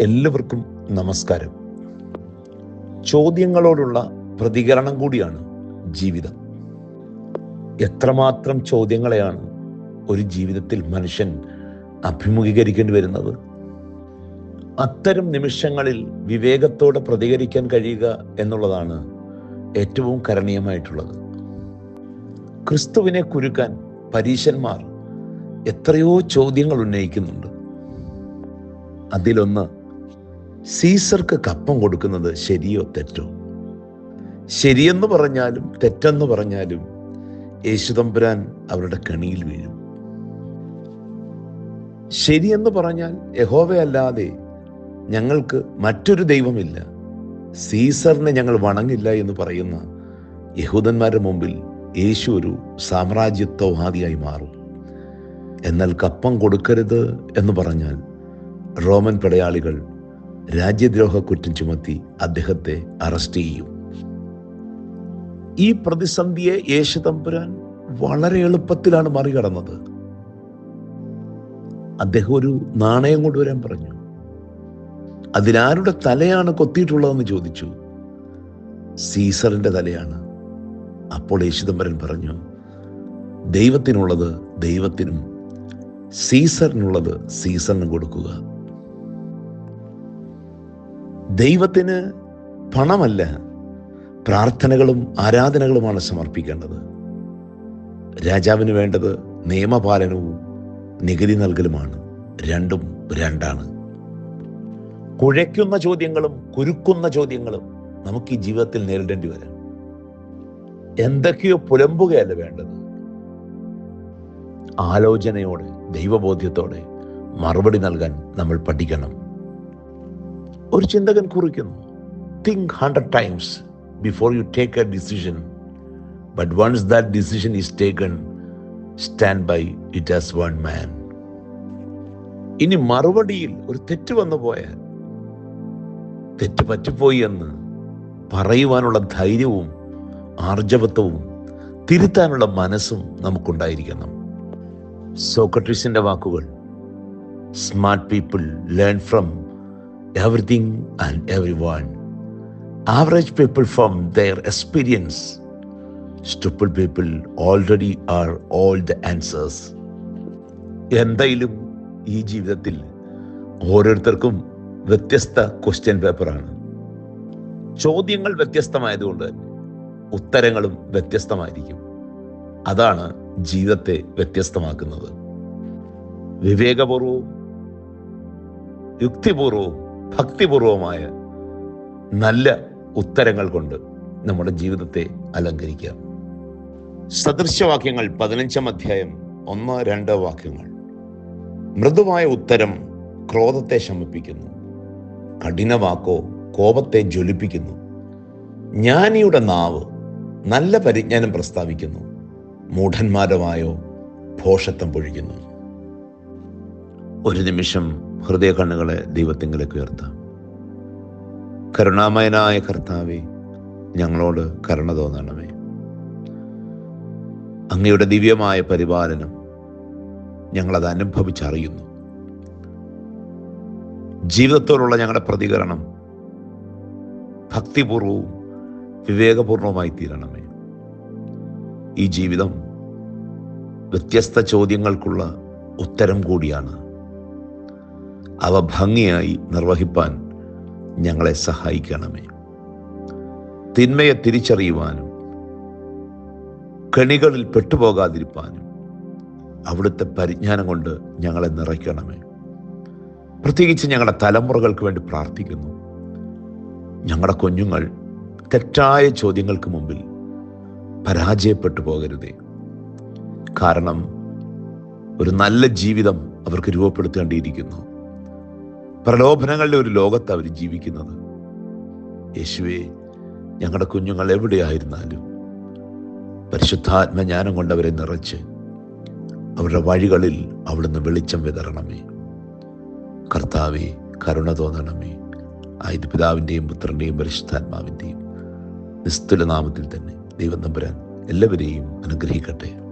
എല്ലാവർക്കും നമസ്കാരം. ചോദ്യങ്ങളോടുള്ള പ്രതികരണം കൂടിയാണ് ജീവിതം. എത്രമാത്രം ചോദ്യങ്ങളെയാണ് ഒരു ജീവിതത്തിൽ മനുഷ്യൻ അഭിമുഖീകരിക്കേണ്ടി വരുന്നത്? അത്തരം നിമിഷങ്ങളിൽ വിവേകത്തോടെ പ്രതികരിക്കാൻ കഴിയുക എന്നുള്ളതാണ് ഏറ്റവും കരണീയമായിട്ടുള്ളത്. ക്രിസ്തുവിനെ കുരുക്കാൻ പരീശന്മാർ എത്രയോ ചോദ്യങ്ങൾ ഉന്നയിക്കുന്നുണ്ട്. അതിലൊന്ന് സീസർക്ക് കപ്പം കൊടുക്കുന്നത് ശരിയോ തെറ്റോ? ശരിയെന്ന് പറഞ്ഞാലും തെറ്റെന്ന് പറഞ്ഞാലും യേശുതമ്പുരാൻ അവരുടെ കണിയിൽ വീഴും. ശരിയെന്ന് പറഞ്ഞാൽ യഹോവയല്ലാതെ ഞങ്ങൾക്ക് മറ്റൊരു ദൈവമില്ല. സീസറിനെ ഞങ്ങൾ വണങ്ങില്ല എന്ന് പറയുന്ന യഹൂദന്മാരുടെ മുമ്പിൽ യേശു ഒരു സാമ്രാജ്യത്വവാദിയായി മാറും. എന്നാൽ കപ്പം കൊടുക്കരുത് എന്ന് പറഞ്ഞാൽ റോമൻ പടയാളികൾ രാജ്യദ്രോഹ കുറ്റം ചുമത്തി അദ്ദേഹത്തെ അറസ്റ്റ് ചെയ്യും. ഈ പ്രതിസന്ധിയെ യേശു തമ്പുരാൻ വളരെ എളുപ്പത്തിലാണ് മറികടന്നത്. അദ്ദേഹം ഒരു നാണയം കൊണ്ടുവരാൻ പറഞ്ഞു. അതിനാരുടെ തലയാണ് കൊത്തിയിട്ടുള്ളതെന്ന് ചോദിച്ചു. സീസറിന്റെ തലയാണ്. അപ്പോൾ യേശുദമ്പരൻ പറഞ്ഞു ദൈവത്തിനുള്ളത് ദൈവത്തിനും സീസറിനുള്ളത് സീസറിനും കൊടുക്കുക. ദൈവത്തിന് പണമല്ല പ്രാർത്ഥനകളും ആരാധനകളുമാണ് സമർപ്പിക്കേണ്ടത്. രാജാവിന് വേണ്ടത് നിയമപാലനവും നികുതി നൽകലുമാണ്. രണ്ടും രണ്ടാണ്. കുഴയ്ക്കുന്ന ചോദ്യങ്ങളും കുരുക്കുന്ന ചോദ്യങ്ങളും നമുക്ക് ഈ ജീവിതത്തിൽ നേരിടേണ്ടി വരാം. എന്തൊക്കെയോ പുലമ്പുകയല്ല വേണ്ടത്. ആലോചനയോടെ ദൈവബോധ്യത്തോടെ മറുപടി നൽകാൻ നമ്മൾ പഠിക്കണം. ഒരു ചിന്തകൻ കുറിക്കുന്നു. Think hundred times before you take a decision but once that decision is taken stand by it as one man ഇനി മറുപടിയിൽ ഒരു തെറ്റ് വന്നു പോയാൽ തെറ്റ് പറ്റിപ്പോയി എന്ന് പറയുവാനുള്ള ധൈര്യവും ആർജവത്വവും തിരുത്താനുള്ള മനസ്സും നമുക്കുണ്ടായിരിക്കണം. സോക്രട്ടീസിന്റെ വാക്കുകൾ smart people learn from and every one average people from their experience stupid people already are all the answers എന്തായാലും ഈ ജീവിതത്തിൽ ഓരോരുത്തർക്കും വ്യത്യസ്ത ക്വസ്റ്റ്യൻ പേപ്പറാണ് ചോദ്യങ്ങൾ വ്യത്യസ്തമായതുകൊണ്ട് ഉത്തരങ്ങളും വ്യത്യസ്തമായിരിക്കും. അതാണ് ജീവിതത്തെ വ്യത്യസ്തമാക്കുന്നത്. വിവേകപൂർവവും യുക്തിപൂർവവും ഭക്തിപൂർവമായ നല്ല ഉത്തരങ്ങൾ കൊണ്ട് നമ്മുടെ ജീവിതത്തെ അലങ്കരിക്കാം. സദൃശവാക്യങ്ങൾ പതിനഞ്ചാം അധ്യായം ഒന്ന് രണ്ട് വാക്യങ്ങൾ. മൃദുവായ ഉത്തരം ക്രോധത്തെ ശമിപ്പിക്കുന്നു. കഠിനവാക്കോ കോപത്തെ ജ്വലിപ്പിക്കുന്നു. ജ്ഞാനിയുടെ നാവ് നല്ല പരിജ്ഞാനം പ്രസ്താവിക്കുന്നു. മൂഢന്മാരമായോ ഭോഷത്വം പൊഴിക്കുന്നു. ഒരു നിമിഷം ഹൃദയ കണ്ണുകളെ ദൈവത്തിങ്കിലേക്ക് ഉയർത്താം. കരുണാമയനായ കർത്താവെ ഞങ്ങളോട് കരുണ തോന്നണമേ. അങ്ങയുടെ ദിവ്യമായ പരിപാലനം ഞങ്ങളത് അനുഭവിച്ചറിയുന്നു. ജീവിതത്തോടുള്ള ഞങ്ങളുടെ പ്രതികരണം ഭക്തിപൂർവവും വിവേകപൂർണവുമായി തീരണമേ. ഈ ജീവിതം വ്യത്യസ്ത ചോദ്യങ്ങൾക്കുള്ള ഉത്തരം കൂടിയാണ് അവ ഭംഗിയായി നിർവഹിപ്പാൻ ഞങ്ങളെ സഹായിക്കണമേ. തിന്മയെ തിരിച്ചറിയുവാനും കെണികളിൽ പെട്ടുപോകാതിരിപ്പാനും അവിടുത്തെ പരിജ്ഞാനം കൊണ്ട് ഞങ്ങളെ നിറയ്ക്കണമേ. പ്രത്യേകിച്ച് ഞങ്ങളുടെ തലമുറകൾക്ക് വേണ്ടി പ്രാർത്ഥിക്കുന്നു. ഞങ്ങളുടെ കുഞ്ഞുങ്ങൾ തെറ്റായ ചോദ്യങ്ങൾക്ക് മുമ്പിൽ പരാജയപ്പെട്ടു പോകരുതേ. കാരണം ഒരു നല്ല ജീവിതം അവർക്ക് രൂപപ്പെടുത്തേണ്ടിയിരിക്കുന്നു. പ്രലോഭനങ്ങളുടെ ഒരു ലോകത്ത് അവർ ജീവിക്കുന്നത്. യേശുവെ ഞങ്ങളുടെ കുഞ്ഞുങ്ങൾ എവിടെയായിരുന്നാലും പരിശുദ്ധാത്മജ്ഞാനം കൊണ്ട് അവരെ നിറച്ച് അവരുടെ വഴികളിൽ അവിടുന്ന് വെളിച്ചം വിതരണമേ. കർത്താവെ കരുണ തോന്നണമേ. ആയത് പിതാവിന്റെയും പുത്രന്റെയും പരിശുദ്ധാത്മാവിന്റെയും നിസ്തുല നാമത്തിൽ തന്നെ ദൈവം നമ്പുരാൻ എല്ലാവരെയും അനുഗ്രഹിക്കട്ടെ.